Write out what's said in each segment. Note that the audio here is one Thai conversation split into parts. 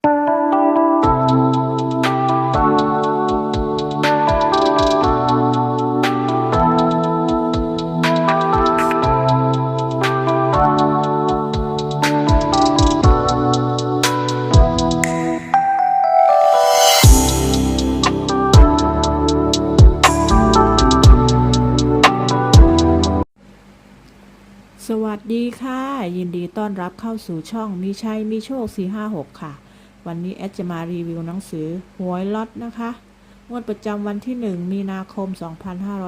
สวัสดีค่ะ ยินดีต้อนรับเข้าสู่ช่องมีชัยมีโชค 456 ค่ะ วันนี้แอดจะมารีวิวหนังสือหวยล็อตนะคะงวดประจำวันที่ 1 มีนาคม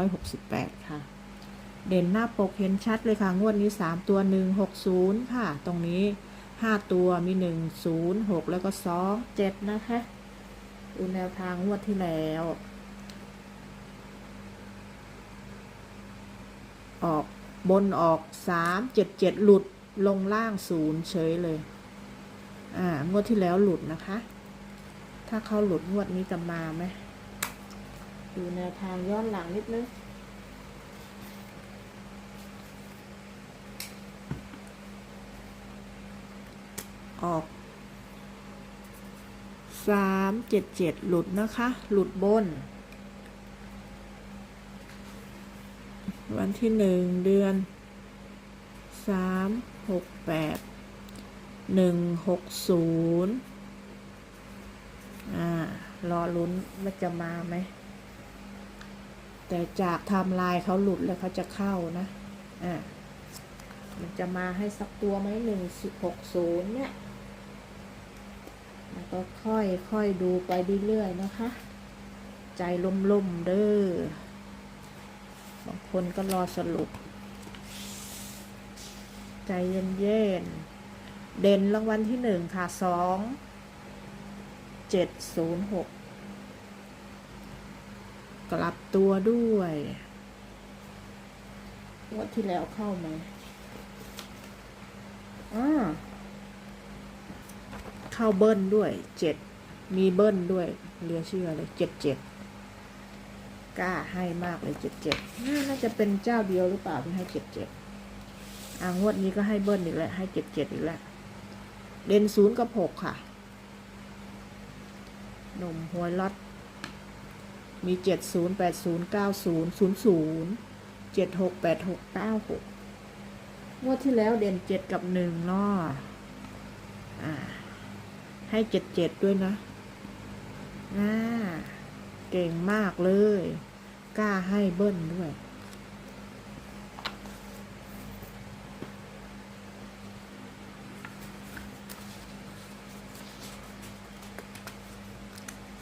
2568 ค่ะ เด่นหน้าปกเห็นชัดเลยค่ะ งวดนี้ 3 ตัว 160 ค่ะ ตรงนี้ 5 ตัวมี 1 0 6 แล้วก็ 2 7 นะคะดูแนวทางงวดที่แล้ว ออกบนออกสามเจ็ดเจ็ดหลุดลงล่างศูนย์เฉยเลย อ่างวดที่แล้วหลุดนะคะ ถ้าเขาหลุดงวดนี้จะมาไหมดูแนวทางย้อนหลังนิดนึงออกสามเจ็ดเจ็ดหลุดนะคะ หลุดบน วันที่หนึ่งเดือนสามหกแปด หนึ่งหกศูนย์อ่ารอลุ้นว่าจะมาไหม แต่จากไทำลายเขาหลุดแล้วเขาจะเข้านะ อ่า มันจะมาให้สักตัวไหมหนึ่งหกศูนย์เนี่ยแล้วก็ค่อยค่อยดูไปเรื่อยๆนะคะ ใจล่มๆเด้อบางคนก็รอสรุป ใจเย็นๆ เด่นรางวัลที่หนึ่งค่ะสองเจ็ดศูนย์หกกลับตัวด้วยงวดที่แล้วเข้าไหมอ่าเข้าเบิ้ลด้วยเจ็ดมีเบิ้ลด้วยเหลือเชื่อเลยเจ็ดเจ็ดกล้าให้มากเลยเจ็ดเจ็ดน่าจะเป็นเจ้าเดียวหรือเปล่าที่ให้เจ็ดเจ็ดอ่างวดนี้ก็ให้เบิ้ลอีกแล้วให้เจ็ดเจ็ดอีกแล้ว เด่นศูนย์กับหกค่ะ นมหัวล็อต มีเจ็ดศูนย์แปดศูนย์เก้าศูนย์ศูนย์ศูนย์เจ็ดหกแปดหกเก้าหกงวดที่แล้วเด่นเจ็ดกับหนึ่งเนาะอ่า ให้เจ็ดเจ็ดด้วยนะอ่าเก่งมากเลย กล้าให้เบิ้ลด้วย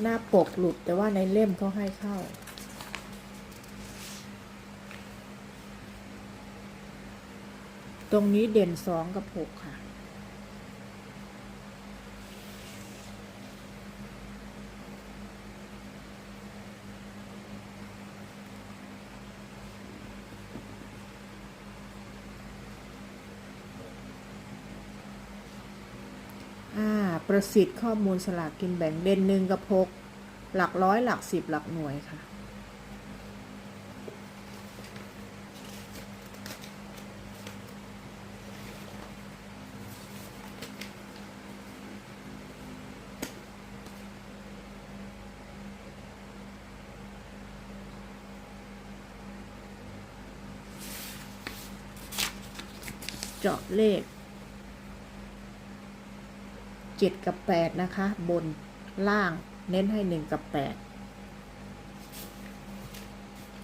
หน้าปกหลุดแต่ว่าในเล่มเขาให้เข้า ตรงนี้เด่นสองกับหกค่ะ อ่า ประสิทธิ์ข้อมูลสลากกินแบ่งเด่นหนึ่งกับหกหลักร้อยหลักสิบหลักหน่วยค่ะ เจาะเลข 7 กับ 8 นะคะ บนล่างเน้นให้ 1 กับ 8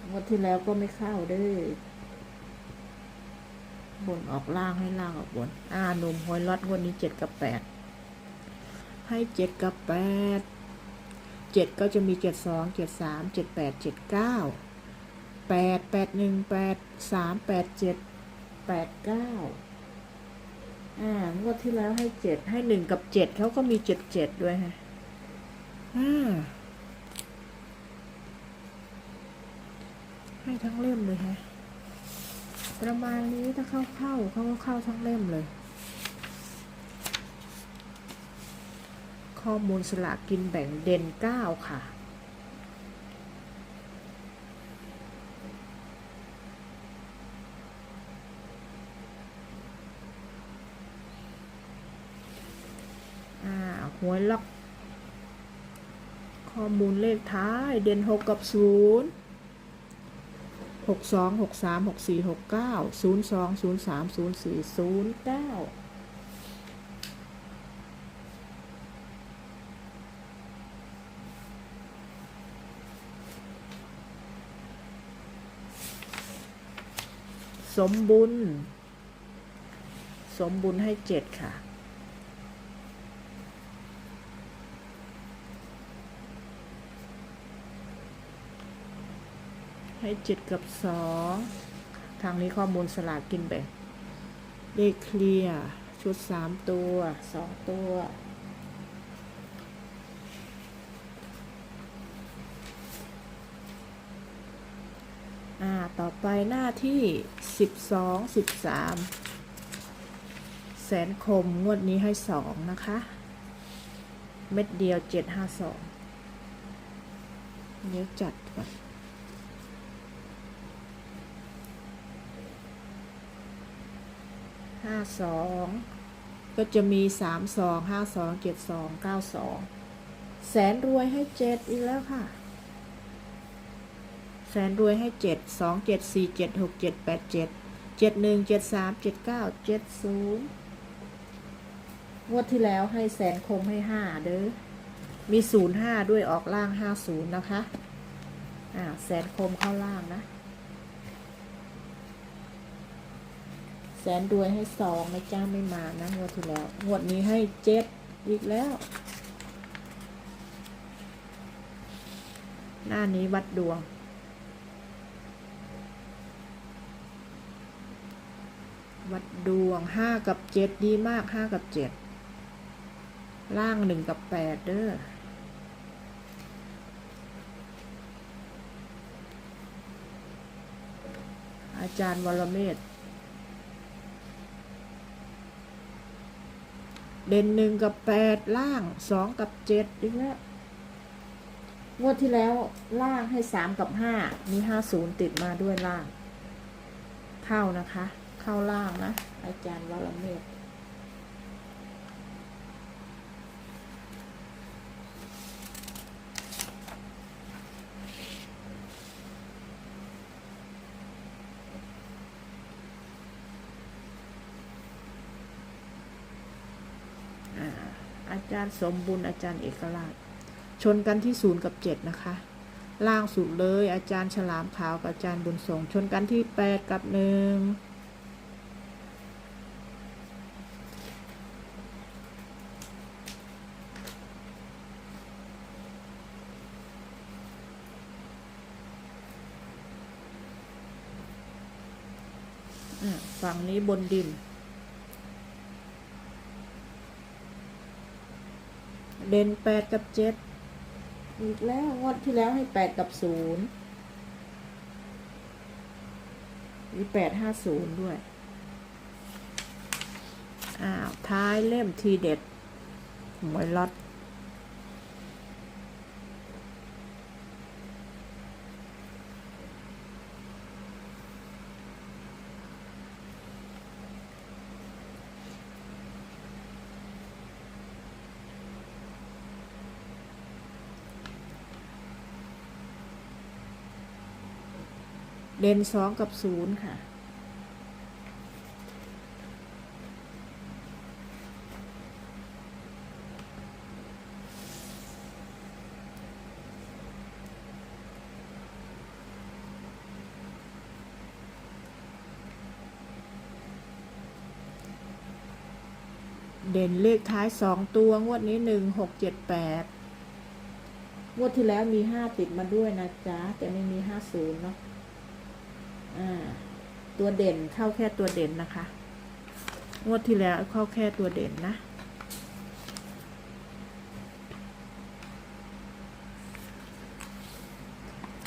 งวดที่แล้วก็ไม่เข้าด้วย บนออกล่างให้ล่างออกบน อ่านุ่มหอยล็อตงวดนี้ 7 กับ 8 ให้ 7 กับ 8 7 ก็จะมี 7 2 7 3 7 8 7 9 8 8 1 8 3 8 7 8 9 อ่างวดที่แล้วให้เจ็ดให้หนึ่งกับเจ็ดเขาก็มีเจ็ดเจ็ดด้วยฮะอ่าให้ทั้งเล่มเลยฮะประมาณนี้ถ้าเข้าเข้าเขาก็เข้าทั้งเล่มเลย ข้อมูลสลากกินแบ่งเด่นเก้าค่ะ อ่า หวยล็อก ข้อมูลเลขท้ายเด่นหกกับศูนย์หกสองหกสามหกสี่หกเก้าศูนย์สองศูนย์สามศูนย์สี่ศูนย์เก้าสมบุญ สมบุญให้เจ็ดค่ะ ให้เจ็ดกับสองทางนี้ข้อมูลสลากกินแบ่งเลขเคลียร์ชุดสามตัวสองตัวอ่าต่อไปหน้าที่สิบสองสิบสามแสนคมงวดนี้ให้สองนะคะ เม็ดเดียวเจ็ดห้าสองเดี๋ยวจัดก่อน ห้าสองก็จะมีสามสองห้าสองเจ็ดสองเก้าสองแสนรวยให้เจ็ดอีกแล้วค่ะ แสนรวยให้เจ็ดสองเจ็ดสี่เจ็ดหกเจ็ดแปดเจ็ดเจ็ดหนึ่งเจ็ดสามเจ็ดเก้าเจ็ดศูนย์งวดที่แล้วให้แสนคมให้ห้าเด้อ มีศูนย์ห้าด้วยออกล่างห้าศูนย์นะคะ อ่า แสนคมเข้าล่างนะ สนรวยให้สองนะจ้าไม่มานะงวดที่แล้ว งวดนี้ให้เจ็ดอีกแล้ว หน้านี้วัดดวง วัดดวงห้ากับเจ็ดดีมากห้ากับเจ็ดล่างหนึ่งกับแปดเด้ออาจารย์วรเมธ เด่นหนึ่งกับแปดล่างสองกับเจ็ดอีกแล้วงวดที่แล้วล่างให้สามกับห้ามีห้าศูนย์ติดมาด้วยล่าง เข้านะคะ เข้าล่างนะ อาจารย์วรเมธอ่า อาจารย์สมบุญอาจารย์เอกราช ชนกันที่ศูนย์กับเจ็ดนะคะ ล่างสุดเลยอาจารย์ฉลามขาวกับอาจารย์บุญส่งชนกันที่แปดกับหนึ่งอะฝั่งนี้บนดิน ด่นแปดกับเจ็ดอีกแล้วงวดที่แล้วให้แปดกับศูนย์มีแปดห้าศูนย์ด้วย อ้าว ท้ายเล่มทีเด็ดหมวยล็อต เด่นสองกับศูนย์ค่ะ เด่นเลขท้ายสองตัว งวดนี้หนึ่งหกเจ็ดแปดงวดที่แล้วมีห้าติดมาด้วยนะจ๊ะ แต่ไม่มีห้าศูนย์เนาะ ตัวเด่นเข้าแค่ตัวเด่นนะคะ งวดที่แล้วเข้าแค่ตัวเด่นนะ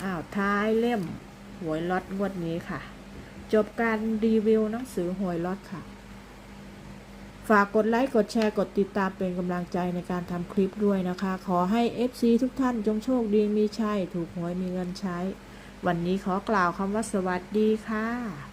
อ้าวท้ายเล่มหวยล็อตงวดนี้ค่ะ จบการรีวิวหนังสือหวยล็อตค่ะ ฝากกดไลค์ กดแชร์ กดติดตามเป็นกำลังใจในการทำคลิปด้วยนะคะ ขอให้ FC ทุกท่านจงโชคดีมีชัย ถูกหวยมีเงินใช้ วันนี้ขอกล่าวคำว่าสวัสดีค่ะ